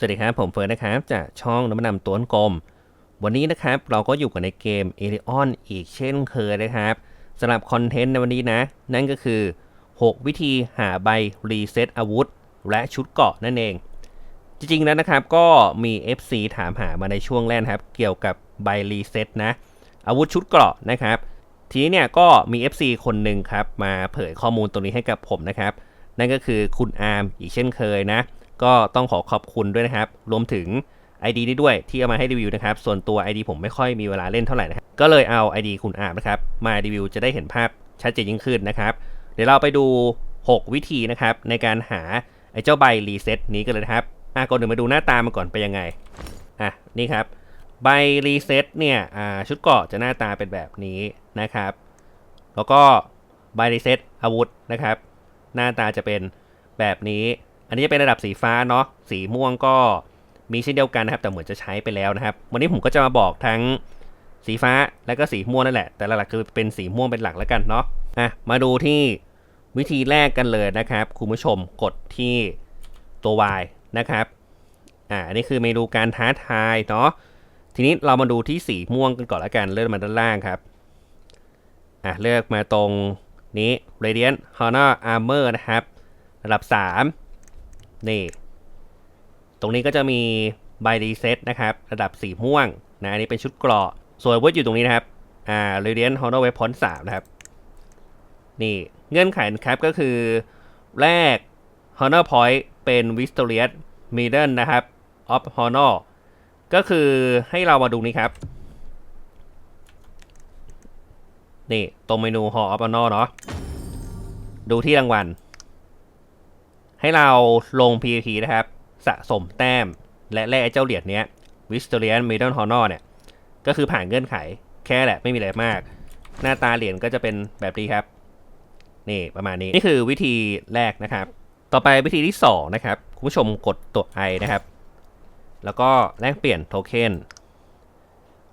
สวัสดีครับ ผมเฟิร์นนะครับ จากช่องน้ำมันำตัวนกลม วันนี้นะครับเราก็อยู่กันในเกมเอริออนอีกเช่นเคยนะครับสำหรับคอนเทนต์ในวันนี้นะ นั่นก็คือ 6 วิธีหาใบรีเซ็ตอาวุธ และชุดเกราะนั่นเอง จริงๆแล้วนะครับก็มี FC ถามหามาในช่วงแรกครับ เกี่ยวกับใบรีเซ็ตนะอาวุธชุดเกราะนะครับ ทีนี้เนี่ยก็มี FC คนหนึ่งครับมาเผยข้อมูลตรงนี้ให้กับผมนะครับ นั่นก็คือคุณอาร์มอีกเช่นเคยนะ ก็ต้องขอขอบคุณด้วยนะครับ รวมถึง ID นี้ด้วยที่เอามาให้รีวิวนะครับ ส่วนตัว ID ผมไม่ค่อยมีเวลาเล่นเท่าไหร่นะครับ ก็เลยเอา ID คุณอาร์มนะครับ มารีวิวจะได้เห็นภาพชัดเจนยิ่งขึ้นนะครับ เดี๋ยวเราไปดู 6 วิธีนะครับ ในการหาไอ้เจ้าใบรีเซ็ตนี้กันเลยนะครับอะก่อนอื่นมาดูหน้าตามันก่อนเป็นยังไง อะ นี่ครับ ใบรีเซ็ตเนี่ยอ่าชุดเกราะจะหน้าตาเป็นแบบนี้นะครับ แล้วก็ใบรีเซ็ตอาวุธนะครับ หน้าตาจะเป็นแบบนี้ อันนี้จะเป็นระดับสีฟ้าเนาะ สีม่วงก็มีเช่นเดียวกันนะครับ แต่เหมือนจะใช้ไปแล้วนะครับ วันนี้ผมก็จะมาบอกทั้งสีฟ้าและก็สีม่วงนั่นแหละ แต่หลักๆคือเป็นสีม่วงเป็นหลักแล้วกันเนาะ อะ มาดูที่วิธีแรกกันเลยนะครับ คุณผู้ชมกดที่ตัว Y นะครับ อ่า อันนี้คือเมนูการท้าทายเนาะ ทีนี้เรามาดูที่สีม่วงกันก่อนละกัน เลื่อนมาด้านล่างครับ อะ เลือกมาตรงนี้ Radiant Honor Armor นะครับ ระดับ 3 นี่ ตรงนี้ก็จะมีใบรีเซ็ตนะครับ ระดับสีม่วงนะอันนี้เป็นชุดเกราะส่วนอาวุธอยู่ตรงนี้นะครับ อ่า Radiant Honor Weapon 3นะครับ นี่เงื่อนไขนะครับก็คือ แรก Honor Point เป็น Victorious Middle นะครับ of Honor ก็คือให้เรามาดูนี้ครับ นี่ ตรงเมนู Hall of Honor เนาะดูที่รางวัล ให้เราลง PVP นะครับ สะสมแต้ม และแลกเจ้าเหรียญเนี้ย Victorian Middle Honor เนี่ย ก็คือผ่านเงื่อนไขแค่แหละไม่มีอะไรมาก หน้าตาเหรียญก็จะเป็นแบบนี้ครับ นี่ประมาณนี้ นี่คือวิธีแรกนะครับ ต่อไปวิธีที่ 2 นะครับ คุณผู้ชมกดตัว I นะครับ แล้วก็แลกเปลี่ยนโทเค็น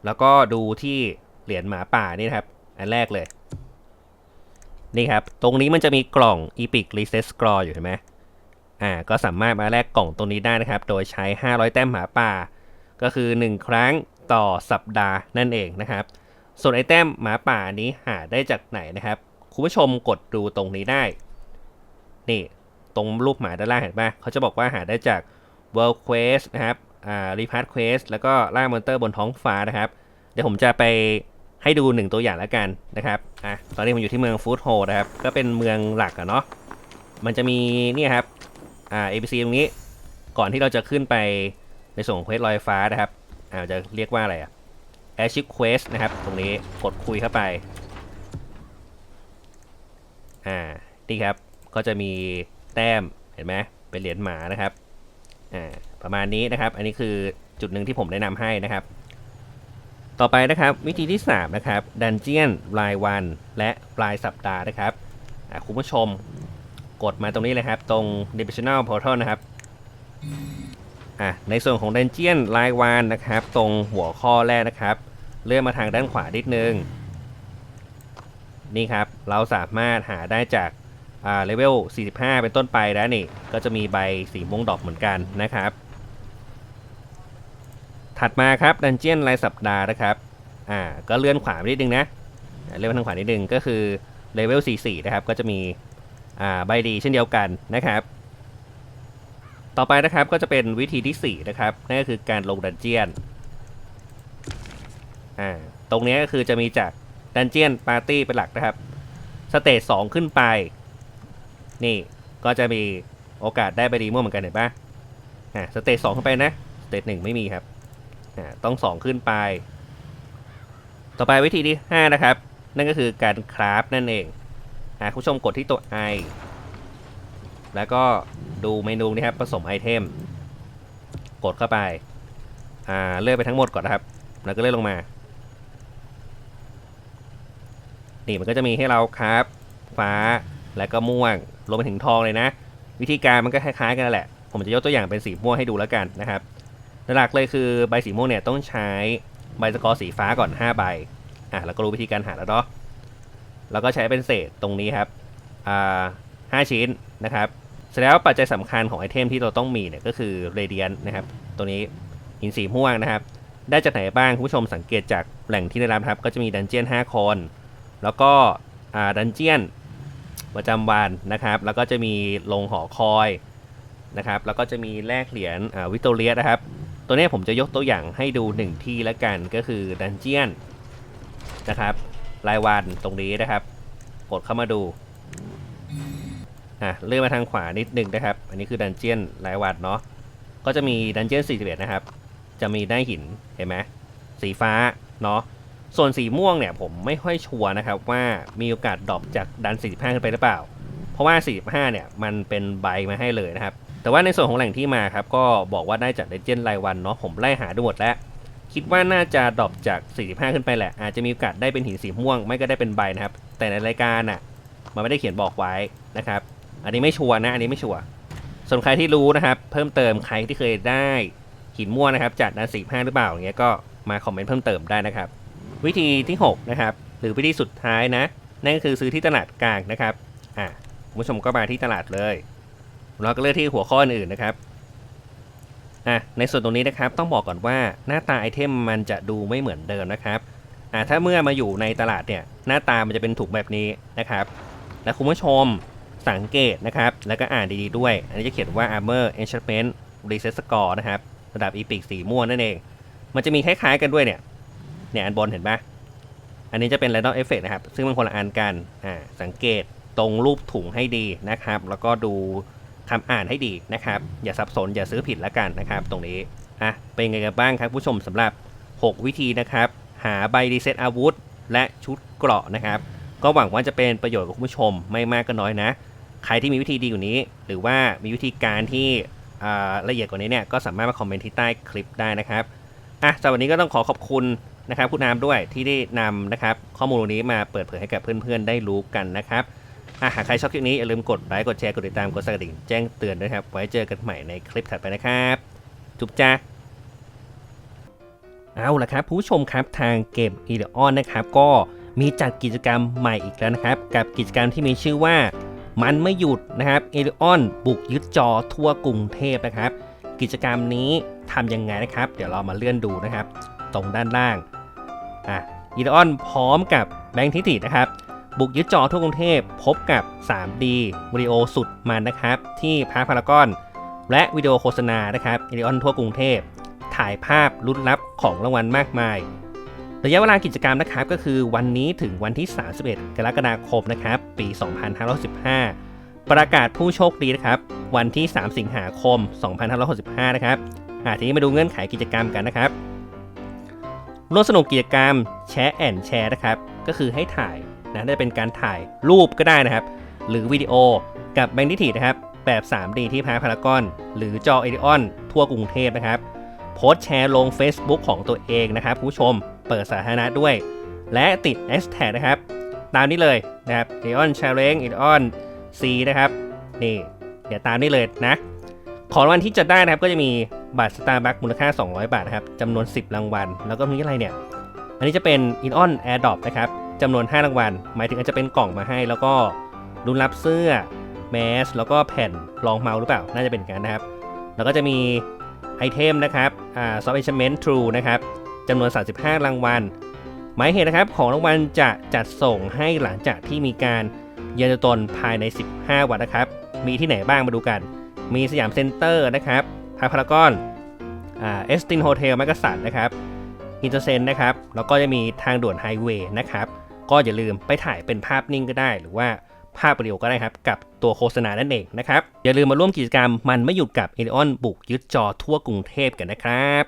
แล้วก็ดูที่เหรียญหมาป่านี่นครับ อันแรกเลย นี่ครับ ตรงนี้มันจะมีกล่อง Epic Reset Score อยู่เห็นไหม อ่าก็สามารถมาแลกกล่องตรงนี้ได้นะครับ โดยใช้ 500 แต้มหมาป่า ก็คือ 1 ครั้งต่อสัปดาห์นั่นเองนะครับ ส่วนไอแต้มหมาป่านี้หาได้จากไหนนะครับ คุณผู้ชมกดดูตรงนี้ได้ นี่ตรงรูปหมาด้านล่างเห็นปะเขาจะบอกว่าหาได้จาก World Quest นะครับ อ่า Repart Quest แล้วก็ล่ามอนเตอร์บนท้องฟ้านะครับ เดี๋ยวผมจะไปให้ดูหนึ่งตัวอย่างแล้วกันนะครับ อะ ตอนนี้ผมอยู่ที่เมืองฟูดโฮนะครับ ก็เป็นเมืองหลักอะเนาะ มันจะมีนี่ครับ อ่า ABC ตรงนี้ ก่อนที่เราจะขึ้นไปในส่วนของเควสลอยฟ้านะครับ อ่าจะเรียกว่าอะไรอะ Airship Quest นะครับ ตรงนี้กดคุยเข้าไป อ่า นี่ครับ ก็จะมีแต้ม เห็นไหมเป็นเหรียญหมานะครับ อ่า ประมาณนี้นะครับ อันนี้คือจุดหนึ่งที่ผมแนะนำให้นะครับ ต่อไปนะครับ วิธีที่ 3 นะครับ ดันเจียนรายวันและรายสัปดาห์นะครับอ่าคุณผู้ชม ดมาตรงนี้เลยครับ ตรง Dimensional Portal นะครับอะในส่วนของดันเจียนรายวันนะครับ ตรงหัวข้อแรกนะครับ เลื่อนมาทางด้านขวานิดนึง นี่ครับ เราสามารถหาได้จากอ่าเลเวล 45 เป็นต้นไปแล้วนี่ ก็จะมีใบสีม่วงดอกเหมือนกันนะครับ ถัดมาครับดันเจียนรายสัปดาห์นะครับอ่าก็เลื่อนขวาไปนิดนึงนะเลื่อนมาทางขวานิดนึงก็คือเลเวล44นะครับ ก็จะมี อ่าใบดีเช่นเดียวกันนะครับ ต่อไปนะครับก็จะเป็นวิธีที่ 4 นะครับนั่นก็คือการลงดันเจียนอ่าตรงนี้ก็คือจะมีจากดันเจียนปาร์ตี้เป็นหลักนะครับสเตจ2ขึ้นไป นี่ก็จะมีโอกาสได้ใบดีมั่วเหมือนกันเห็นปะอ่าสเตจ2ขึ้นไปนะสเตจ1ไม่มีครับอ่าต้อง2ขึ้นไป ต่อไปวิธีที่ 5 นะครับ นั่นก็คือการคราฟนั่นเอง อ่าคุณผู้ชมกดที่ตัว I แล้วก็ดูเมนูนี้ครับผสมไอเทม กดเข้าไป อ่าเลือกไปทั้งหมดก่อนนะครับ แล้วก็เลื่อนลงมา นี่มันก็จะมีให้เราครับ ฟ้า และก็ม่วง รวมไปถึงทองเลยนะ วิธีการมันก็คล้ายๆกันนั่นแหละ ผมจะยกตัวอย่างเป็นสีม่วงให้ดูแล้วกันนะครับหลักเลยคือใบสีม่วงเนี่ยต้องใช้ใบสกอร์สีฟ้าก่อน 5 ใบ อะแล้วก็รู้วิธีการหาแล้วเนาะ แล้วก็ใช้เป็นเศษตรงนี้ครับอ่าห้าชิ้นนะครับเสร็จแล้วปัจจัยสำคัญของไอเทมที่เราต้องมีเนี่ยก็คือเรเดียนนะครับตัวนี้หินสีม่วงนะครับ ได้จากไหนบ้างคุณผู้ชมสังเกตจากแหล่งที่ได้รับครับ ก็จะมีดันเจียน5คน แล้วก็อ่าดันเจียนประจำวันนะครับ แล้วก็จะมีลงหอคอยนะครับ แล้วก็จะมีแลกเหรียญอ่าวิกตเรียนะครับ ตัวนี้ผมจะยกตัวอย่างให้ดูหนึ่งที่ละกันก็คือดันเจียนนะครับ รายวันตรงนี้นะครับ กดเข้ามาดูอะเลื่อนมาทางขวานิดนึงนะครับ อันนี้คือดันเจียนรายวันเนาะก็จะมีดันเจียน41นะครับ จะมีได้หินเห็นไหมสีฟ้าเนาะส่วนสีม่วงเนี่ยผมไม่ค่อยชัวร์นะครับว่ามีโอกาสดรอปจากดัน 45 ขึ้นไปหรือเปล่า เพราะว่า 45 เนี่ยมันเป็นใบมาให้เลยนะครับ แต่ว่าในส่วนของแหล่งที่มาครับก็บอกว่าได้จากเลเจนด์รายวันเนาะผมไล่หาดูหมดแล้ว คิดว่าน่าจะดรอปจาก 45 ขึ้นไปแหละ อาจจะมีโอกาสได้เป็นหินสีม่วง ไม่ก็ได้เป็นใบนะครับ แต่ในรายการน่ะ มันไม่ได้เขียนบอกไว้นะครับ อันนี้ไม่ชัวร์นะ อันนี้ไม่ชัวร์ ส่วนใครที่รู้นะครับ เพิ่มเติมใครที่เคยได้หินม่วงนะครับ จากดัน45 หรือเปล่าอย่างเงี้ยก็มาคอมเมนต์เพิ่มเติมได้นะครับ วิธีที่หกนะครับ หรือวิธีสุดท้ายนะ นั่นก็คือซื้อที่ตลาดกลางนะครับ อะคุณผู้ชมก็มาที่ตลาดเลย เราก็เลือกที่หัวข้ออื่นนะครับ อะในส่วนตรงนี้นะครับต้องบอกก่อนว่าหน้าตาไอเทมมันจะดูไม่เหมือนเดิมนะครับอะถ้าเมื่อมาอยู่ในตลาดเนี่ยหน้าตามันจะเป็นถุงแบบนี้นะครับ และคุณผู้ชมสังเกตนะครับ แล้วก็อ่านดีๆด้วย อันนี้จะเขียนว่า armor enchantment reset score นะครับระดับ epic สีม่วงนั่นเอง มันจะมีคล้ายๆกันด้วยเนี่ยเนี่ยอันบนเห็นปะอันนี้จะเป็น random effect นะครับ ซึ่งมันคนละอันกันอ่าสังเกตตรงรูปถุงให้ดีนะครับ แล้วก็ดู คำอ่านให้ดีนะครับ อย่าสับสนอย่าซื้อผิดละกันนะครับ ตรงนี้อะเป็นไงกันบ้างครับผู้ชมสำหรับ 6 วิธีนะครับ หาใบรีเซ็ตอาวุธ และชุดเกราะนะครับ ก็หวังว่าจะเป็นประโยชน์กับคุณผู้ชมไม่มากก็น้อยนะ ใครที่มีวิธีดีกว่านี้ หรือว่ามีวิธีการที่ละเอียดกว่านี้เนี่ยก็สามารถมาคอมเมนต์ที่ใต้คลิปได้นะครับอะสำหรับวันนี้ก็ต้องขอขอบคุณนะครับคุณน้ำด้วยที่ได้นำนะครับ ข้อมูลนี้มาเปิดเผยให้กับเพื่อนๆได้รู้กันนะครับ อะหากใครชอบคลิปนี้อย่าลืมกดไลค์กดแชร์กดติดตามกดสั่นกระดิ่งแจ้งเตือนด้วยครับ ไว้เจอกันใหม่ในคลิปถัดไปนะครับ จุ๊บจ้าเอาละครับผู้ชมครับทางเกม e d e o n นะครับ ก็มีจัดกิจกรรมใหม่อีกแล้วนะครับ กับกิจกรรมที่มีชื่อว่ามันไม่หยุดนะครับ e d e o n บุกยึดจอทั่วกรุงเทพนะครับ กิจกรรมนี้ทำยังไงนะครับ เดี๋ยวเรามาเลื่อนดูนะครับ ตรงด้านล่างอะเอีดออนพร้อมกับแบงค์ทิตินะครับ บุกยึดจอทั่วกรุงเทพพบกับ 3D วิดีโอสุดมันนะครับ ที่พาร์คพารากอน และวิดีโอโฆษณานะครับอีดออนทั่วกรุงเทพ ถ่ายภาพลุ้นลับของรางวัลมากมาย ระยะเวลากิจกรรมนะครับก็คือวันนี้ถึงวันที่ 31 กรกฎาคมนะครับปี 2515 ประกาศผู้โชคดีนะครับวันที่ 3 สิงหาคม 2565 นะครับอะทีนี้มาดูเงื่อนไขกิจกรรมกันนะครับร่วมสนุกกิจกรรมแชร์แอนแชร์นะครับ ก็คือให้ถ่าย นะได้เป็นการถ่ายรูปก็ได้นะครับ หรือวิดีโอกับแบงค์ดิทีนะครับแบบ 3D ที่พาร์คพารากอน หรือจอเอ d ิออนทั่วกรุงเทพนะครับ โพสแชร์ลง Facebook ของตัวเองนะครับผู้ชมเปิดสาธารณะด้วย และติด h แท็นะครับ ตามนี้เลยนะครับ e d ออน Challenge e d ออน C นะครับ นี่ เดี๋ยวตามนี้เลยนะ ของรางวัลที่จะได้นะครับก็จะมีบัตรสตาร์บัคมูลค่า 200 บาทนะครับจำนวน 10 รางวัล แล้วก็มีอะไรเนี่ย อันนี้จะเป็น i n on AirDrop นะครับ จำนวน 5 รางวัล หมายถึงอาจจะเป็นกล่องมาให้ แล้วก็รุนรับเสื้อแมสแล้วก็แผ่นรองเมาส์หรือเปล่า น่าจะเป็นอย่างนั้นนะครับ แล้วก็จะมีไอเทมนะครับอ่า Soft Enchantment True นะครับจำนวน 35 รางวัล หมายเหตุนะครับของรางวัลจะจัดส่งให้หลังจากที่มีการยืนยันตัวตนภายใน 15 วันนะครับ มีที่ไหนบ้างมาดูกัน มีสยามเซ็นเตอร์นะครับพาพารากอนอ่าเอสตินโฮเทลแมกกาสันนะครับอินเตอร์เซนนะครับ แล้วก็จะมีทางด่วนไฮเวย์นะครับ ก็อย่าลืมไปถ่ายเป็นภาพนิ่งก็ได้ หรือว่าภาพเรียวก็ได้ครับ กับตัวโฆษณานั่นเองนะครับ อย่าลืมมาร่วมกิจกรรมมันไม่หยุดกับเอ d ิออนบุกยึดจอทั่วกรุงเทพกันนะครับ